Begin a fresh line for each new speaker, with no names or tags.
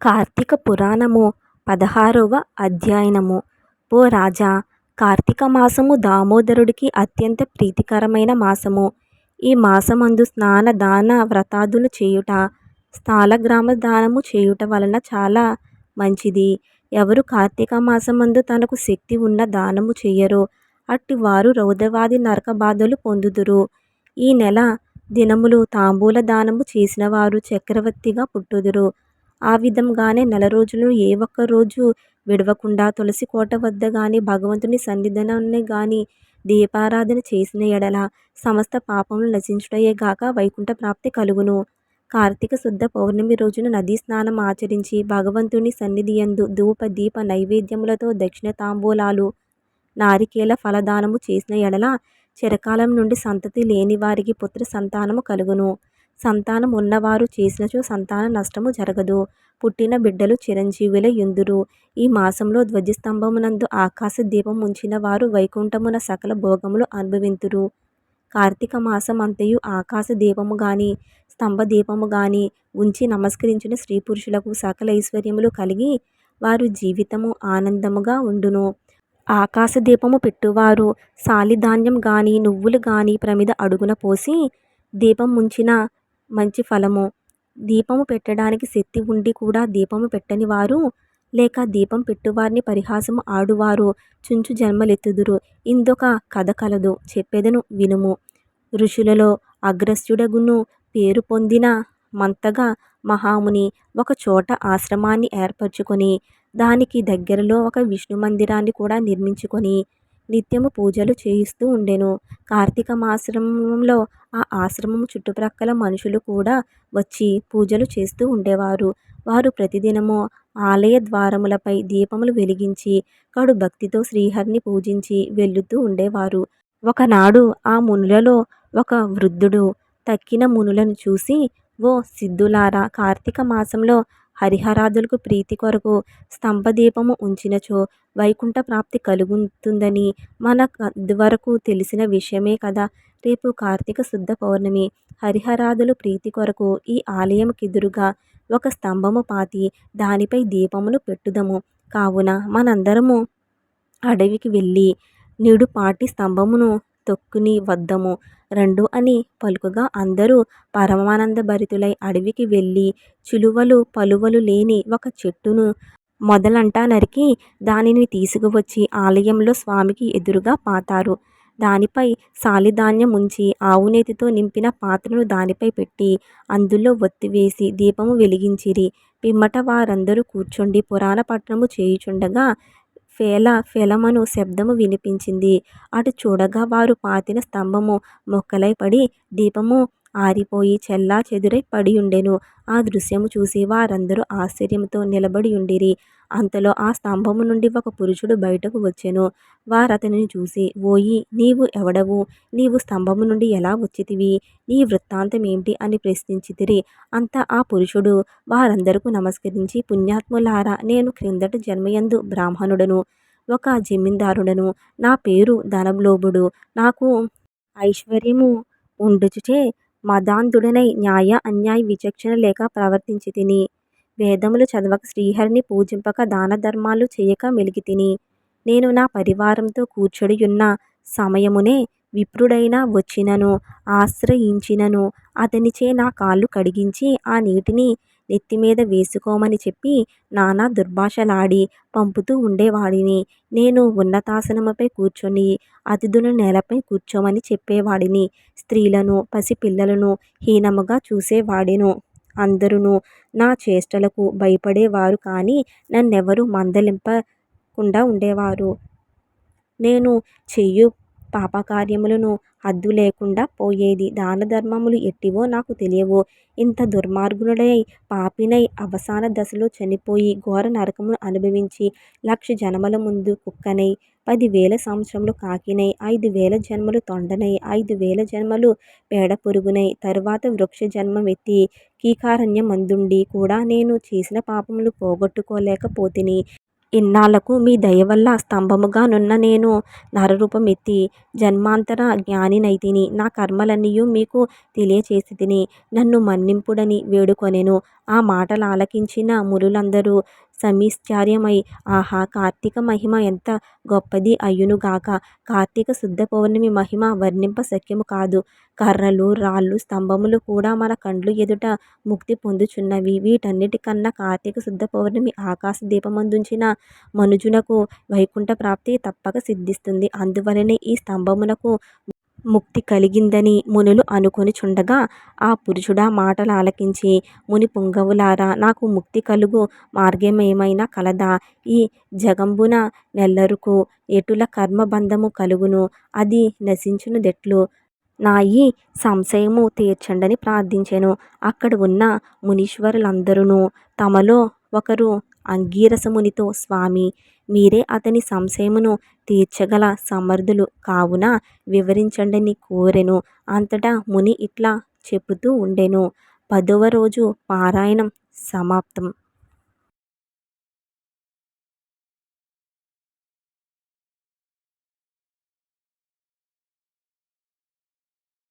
కార్తీక పురాణము పదహారవ అధ్యయనము. ఓ రాజా కార్తీక మాసము దామోదరుడికి అత్యంత ప్రీతికరమైన మాసము. ఈ మాసమందు స్నాన దాన వ్రతాదులు చేయుట స్థాలగ్రామ దానము చేయుట వలన చాలా మంచిది. ఎవరు కార్తీక మాసమందు తనకు శక్తి ఉన్న దానము చేయరు అట్టి వారు రౌద్రవాది నరక బాధలు పొందుదురు. ఈ నెల దినములు తాంబూల దానము చేసిన వారు చక్రవర్తిగా పుట్టుదురు. ఆ విధంగానే నెల రోజులు ఏ ఒక్క రోజు విడవకుండా తులసి కోట వద్ద గాని భగవంతుని సన్నిధానాన్ని గాని దీపారాధన చేసిన ఎడల సమస్త పాపములు నశించుటయే గాక వైకుంఠ ప్రాప్తి కలుగును. కార్తీక శుద్ధ పౌర్ణమి రోజున నదీ స్నానం ఆచరించి భగవంతుని సన్నిధి యందు ధూప దీప నైవేద్యములతో దక్షిణ తాంబూలాలు నారికేల ఫలదానము చేసిన ఎడల చిరకాలం నుండి సంతతి లేని వారికి పుత్ర సంతానము కలుగును. సంతానం ఉన్నవారు చేసినచో సంతాన నష్టము జరగదు. పుట్టిన బిడ్డలు చిరంజీవుల ఎందురు ఈ మాసంలో ధ్వజస్తంభమునందు ఆకాశ దీపం ఉంచిన వారు వైకుంఠమున సకల భోగములు అనుభవింతురు. కార్తీక మాసం అంతయు ఆకాశ దీపము గాని స్తంభ దీపము గాని ఉంచి నమస్కరించిన స్త్రీ పురుషులకు సకల ఐశ్వర్యములు కలిగి వారు జీవితము ఆనందముగా ఉండును. ఆకాశ దీపము పెట్టువారు సాలిధాన్యం గాని నువ్వులు గాని ప్రమిద అడుగున పోసి దీపం ముంచిన మంచి ఫలము. దీపము పెట్టడానికి శక్తి ఉండి కూడా దీపము పెట్టని వారు లేక దీపం పెట్టువారిని పరిహాసము ఆడువారు చుంచు జన్మలెత్తుదురు. ఇందొక కథ కలదు చెప్పెదను వినుము. ఋషులలో అగ్రస్యుడగును పేరు పొందిన మంతగా మహాముని ఒక చోట ఆశ్రమాన్ని ఏర్పరచుకొని దానికి దగ్గరలో ఒక విష్ణు మందిరాన్ని కూడా నిర్మించుకొని నిత్యము పూజలు చేయిస్తూ ఉండెను. కార్తీక మాసంలో ఆ ఆశ్రమం చుట్టుప్రక్కల మనుషులు కూడా వచ్చి పూజలు చేస్తూ ఉండేవారు. వారు ప్రతిదినము ఆలయ ద్వారములపై దీపములు వెలిగించి కడు భక్తితో శ్రీహరిని పూజించి వెళ్ళుతూ ఉండేవారు. ఒకనాడు ఆ మునులలో ఒక వృద్ధుడు తక్కిన మునులను చూసి ఓ సిద్ధులారా కార్తీక మాసంలో హరిహరాదులకు ప్రీతి కొరకు స్తంభదీపము ఉంచినచో వైకుంఠ ప్రాప్తి కలుగుతుందని మనకు తెలిసిన విషయమే కదా. రేపు కార్తీక శుద్ధ పౌర్ణమి. హరిహరాదులు ప్రీతి కొరకు ఈ ఆలయంకెదురుగా ఒక స్తంభము పాతి దానిపై దీపమును పెట్టుదము. కావున మనందరము అడవికి వెళ్ళి నిడుపాటి స్తంభమును తొక్కుని వద్దము. రెండు అని పలుకగా అందరూ పరమానంద భరితులై అడవికి వెళ్ళి చిలువలు పలువలు లేని ఒక చెట్టును మొదలంటా నరికి దానిని తీసుకువచ్చి ఆలయంలో స్వామికి ఎదురుగా పాతారు. దానిపై సాలిధాన్యం ఉంచి ఆవునేతితో నింపిన పాత్రను దానిపై పెట్టి అందులో ఒత్తి వేసి దీపము వెలిగించిరి. పిమ్మట వారందరూ కూర్చుండి పురాణ పట్టణము చేయుచుండగా ఫేల ఫెలమను శబ్దము వినిపించింది. అటు చూడగా వారు పాతిన స్తంభము మొక్కలై పడి దీపము ఆరిపోయి చెల్లా చెదురై పడి ఉండెను ఆ దృశ్యము చూసి వారందరూ ఆశ్చర్యంతో నిలబడి ఉండిరి అంతలో ఆ స్తంభము నుండి ఒక పురుషుడు బయటకు వచ్చెను. వారతనిని చూసి ఓయి నీవు ఎవడవు? నీవు స్తంభము నుండి ఎలా వచ్చితివి? నీ వృత్తాంతం ఏమిటి అని ప్రశ్నించితిరి. అంత ఆ పురుషుడు. వారందరకు నమస్కరించి పుణ్యాత్ములారా నేను క్రిందట జన్మయందు బ్రాహ్మణుడను ఒక జమీందారుడను. నా పేరు ధనలోభుడు. నాకు ఐశ్వర్యము ఉండుచుచే మదాంధుడనై న్యాయ అన్యాయ విచక్షణ లేక ప్రవర్తించి తిని వేదములు చదవక శ్రీహరిని పూజింపక దాన ధర్మాలు చేయక మెలిగితిని నేను నా పరివారంతో కూర్చొడియున్న సమయమునే విప్రుడైన వచ్చినను ఆశ్రయించినను అతనిచే నా కాళ్ళు కడిగించి ఆ నీటిని నెత్తిమీద వేసుకోమని చెప్పి నానా దుర్భాషలాడి పంపుతూ ఉండేవాడిని. నేను ఉన్నతాసనముపై కూర్చొని అతిథులను నేలపై కూర్చోమని చెప్పేవాడిని. స్త్రీలను పసిపిల్లలను హీనముగా చూసేవాడెను. అందరూ నా చేష్టలకు భయపడేవారు కానీ నన్నెవరూ మందలింపకుండా ఉండేవారు. నేను చేయు పాపకార్యములను హద్దు లేకుండా పోయేది. దాన ధర్మములు ఎట్టివో నాకు తెలియవు. ఇంత దుర్మార్గుడై పాపినై అవసాన దశలో చనిపోయి ఘోర నరకమును అనుభవించి లక్ష జన్మల ముందు కుక్కనై పదివేల సంవత్సరములు కాకినై ఐదు వేల జన్మలు తొండనై ఐదు వేల జన్మలు పేడ పురుగునై తరువాత వృక్ష జన్మమెత్తి కీకారణ్యమందుండి కూడా నేను చేసిన పాపములు పోగొట్టుకోలేకపోతిని. ఇన్నాళ్ళకు మీ దయ వల్ల స్తంభముగానున్న నేను నరరూపం ఎత్తి జన్మాంతర జ్ఞానినైతిని. నా కర్మలన్నీయు మీకు తెలియచేసితిని. నన్ను మన్నింపుడని వేడుకొనెను. ఆ మాటలు ఆలకించిన మునులందరూ సమిశ్చర్యమై ఆహా కార్తీక మహిమ ఎంత గొప్పది అయ్యునుగాక కార్తీక శుద్ధ పౌర్ణమి మహిమ వర్ణింప శక్యము కాదు. కర్రలు రాళ్ళు స్తంభములు కూడా మన కండ్లు ఎదుట ముక్తి పొందుచున్నవి. వీటన్నిటికన్నా కార్తీక శుద్ధ పౌర్ణమి ఆకాశ దీపమందుంచిన మనుజునకు వైకుంఠ ప్రాప్తి తప్పక సిద్ధిస్తుంది. అందువలనే ఈ స్తంభమునకు ముక్తి కలిగిందని మునులు అనుకొనిచుండగా ఆ పురుషుడా మాటలు ఆలకించి ముని పుంగవులారా నాకు ముక్తి కలుగు మార్గమేమైనా కలదా? ఈ జగంబున నెల్లరుకు ఎటుల కర్మబంధము కలుగును? అది నశించునదెట్లు? నా ఈ సంశయము తీర్చండని ప్రార్థించెను. అక్కడ ఉన్న మునీశ్వరులందరూ తమలో ఒకరు అంగీరసమునితో స్వామి మీరే అతని సంశయమును తీర్చగల సమర్థులు కావున వివరించండని కోరెను. అంతటా ముని ఇట్లా చెబుతూ ఉండెను. పదవ రోజు పారాయణం సమాప్తం.